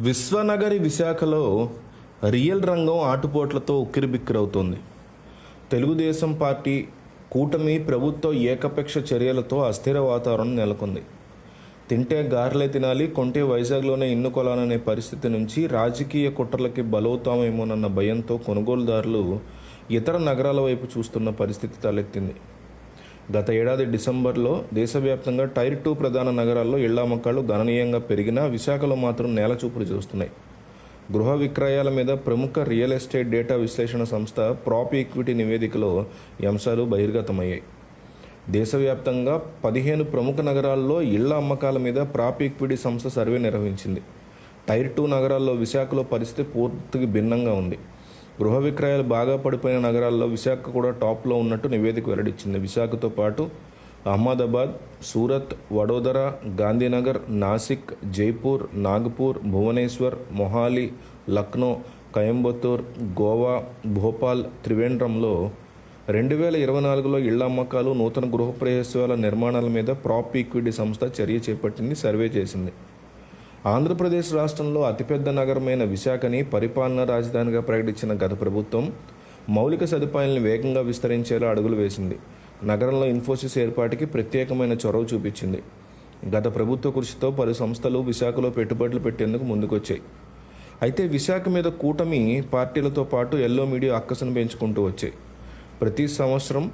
విశ్వనగరి విశాఖలో రియల్ రంగం ఆటుపోట్లతో ఉక్కిరిబిక్కిరవుతోంది. తెలుగుదేశం పార్టీ కూటమి ప్రభుత్వ ఏకపక్ష చర్యలతో అస్థిర వాతావరణం నెలకొంది. తింటే గారెలే తినాలి కొంటే వైజాగ్లోనే ఇన్ను కొలాలనే పరిస్థితి నుంచి రాజకీయ కుట్రలకి బలవుతామేమోనన్న భయంతో కొనుగోలుదారులు ఇతర నగరాల వైపు చూస్తున్న పరిస్థితి తలెత్తింది. గత ఏడాది డిసెంబర్లో దేశవ్యాప్తంగా టైర్ టూ ప్రధాన నగరాల్లో ఇళ్ళ అమ్మకాలు గణనీయంగా పెరిగినా విశాఖలో మాత్రం నేలచూపులు చూస్తున్నాయి. గృహ విక్రయాల మీద ప్రముఖ రియల్ ఎస్టేట్ డేటా విశ్లేషణ సంస్థ ప్రాప్ ఈక్విటీ నివేదికలో ఈ అంశాలు బహిర్గతమయ్యాయి. దేశవ్యాప్తంగా పదిహేను ప్రముఖ నగరాల్లో ఇళ్ళ అమ్మకాల మీద ప్రాప్ ఈక్విటీ సంస్థ సర్వే నిర్వహించింది. టైర్ టూ నగరాల్లో విశాఖలో పరిస్థితి పూర్తిగా భిన్నంగా ఉంది. గృహ విక్రయాలు బాగా పడిపోయిన నగరాల్లో విశాఖ కూడా టాప్లో ఉన్నట్టు నివేదిక వెల్లడించింది. విశాఖతో పాటు అహ్మదాబాద్ సూరత్ వడోదర గాంధీనగర్ నాసిక్ జైపూర్ నాగపూర్ భువనేశ్వర్ మొహాలి లక్నో కయంబత్తూర్ గోవా భోపాల్ త్రివేంద్రంలో రెండు వేల ఇరవై నాలుగులో ఇళ్ళ అమ్మకాలు నూతన గృహప్రవేశాల నిర్మాణాల మీద ప్రాప్ ఈక్విటీ సంస్థ చర్య చేపట్టింది సర్వే చేసింది. ఆంధ్రప్రదేశ్ రాష్ట్రంలో అతిపెద్ద నగరమైన విశాఖని పరిపాలనా రాజధానిగా ప్రకటించిన గత ప్రభుత్వం మౌలిక సదుపాయాలను వేగంగా విస్తరించేలా అడుగులు వేసింది. నగరంలో ఇన్ఫోసిస్ ఏర్పాటుకి ప్రత్యేకమైన చొరవ చూపించింది. గత ప్రభుత్వ కృషితో పలు సంస్థలు విశాఖలో పెట్టుబడులు పెట్టేందుకు ముందుకొచ్చాయి. అయితే విశాఖ మీద కూటమి పార్టీలతో పాటు ఎల్లో మీడియా అక్కసను పెంచుకుంటూ వచ్చాయి. ప్రతి సంవత్సరం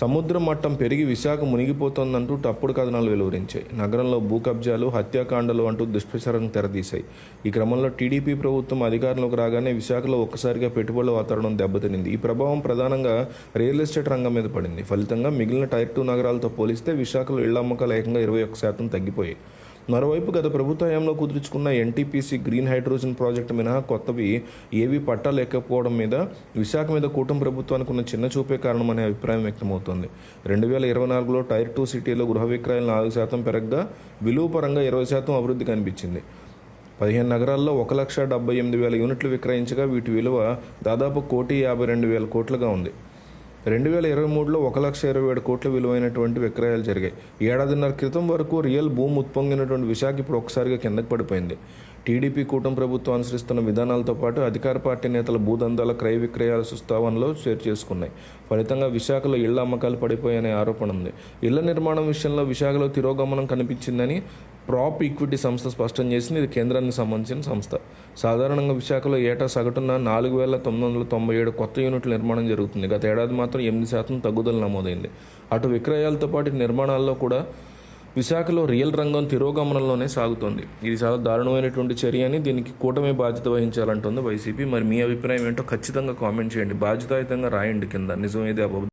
సముద్ర మట్టం పెరిగి విశాఖ మునిగిపోతోందంటూ తప్పుడు కథనాలు వెలువరించాయి. నగరంలో భూ కబ్జాలు హత్యాకాండలు అంటూ దుష్ప్రచారం తెరదీశాయి ఈ క్రమంలో టీడీపీ ప్రభుత్వం అధికారంలోకి రాగానే విశాఖలో ఒక్కసారిగా పెట్టుబడుల వాతావరణం దెబ్బతినింది. ఈ ప్రభావం ప్రధానంగా రియల్ ఎస్టేట్ రంగం మీద పడింది. ఫలితంగా మిగిలిన టైర్ టూ నగరాలతో పోలిస్తే విశాఖలో ఇళ్ళ అమ్మకాలు ఏకంగా ఇరవై ఒక్క శాతం తగ్గిపోయాయి. మరోవైపు గత ప్రభుత్వంలో కుదుర్చుకున్న ఎన్టీపీసీ గ్రీన్ హైడ్రోజన్ ప్రాజెక్టు మినహా కొత్తవి ఏవి పట్టాలేకపోవడం మీద విశాఖ మీద కూటమి ప్రభుత్వానికి ఉన్న చిన్న చూపే కారణమనే అభిప్రాయం వ్యక్తమవుతోంది. రెండు వేల ఇరవై నాలుగులో టైర్ టూ సిటీలో గృహ విక్రయాలు నాలుగు శాతం పెరగ్గా విలువ పరంగా ఇరవై శాతం అభివృద్ధి కనిపించింది. పదిహేను నగరాల్లో ఒక లక్ష డెబ్బై ఎనిమిది వేల యూనిట్లు విక్రయించగా వీటి విలువ దాదాపు కోటి యాభై రెండు వేల కోట్లుగా ఉంది. రెండు వేల ఇరవై మూడులో ఒక లక్ష ఇరవై ఏడు కోట్ల విలువైనటువంటి విక్రయాలు జరిగాయి. ఏడాదిన్నర క్రితం వరకు రియల్ భూమి ఉత్పొంగినటువంటి విశాఖ ఇప్పుడు ఒకసారిగా కిందకి పడిపోయింది. టీడీపీ కూటమి ప్రభుత్వం అనుసరిస్తున్న విధానాలతో పాటు అధికార పార్టీ నేతల భూదందాల క్రయ విక్రయాల సుస్థావనలో షేర్ చేసుకున్నాయి. ఫలితంగా విశాఖలో ఇళ్ళ అమ్మకాలు పడిపోయాయనే ఆరోపణ ఉంది. ఇళ్ళ నిర్మాణం విషయంలో విశాఖలో తిరోగమనం కనిపించిందని ప్రాప్ ఈక్విటీ సంస్థ స్పష్టం చేసింది ఇది కేంద్రానికి సంబంధించిన సంస్థ. సాధారణంగా విశాఖలో ఏటా సగటున నాలుగు వేల తొమ్మిది వందల తొంభై ఏడు కొత్త యూనిట్ల నిర్మాణం జరుగుతుంది. గత ఏడాది మాత్రం ఎనిమిది శాతం తగ్గుదల నమోదైంది. అటు విక్రయాలతో పాటు నిర్మాణాల్లో కూడా విశాఖలో రియల్ రంగం తిరోగమనంలోనే సాగుతోంది. ఇది చాలా దారుణమైనటువంటి చర్య అని దీనికి కూటమి బాధ్యత వహించాలంటుంది వైసీపీ. మరి మీ అభిప్రాయం ఏంటో ఖచ్చితంగా కామెంట్ చేయండి. బాధ్యతాయుతంగా రాయండి కింద. నిజమేది అబద్ధం?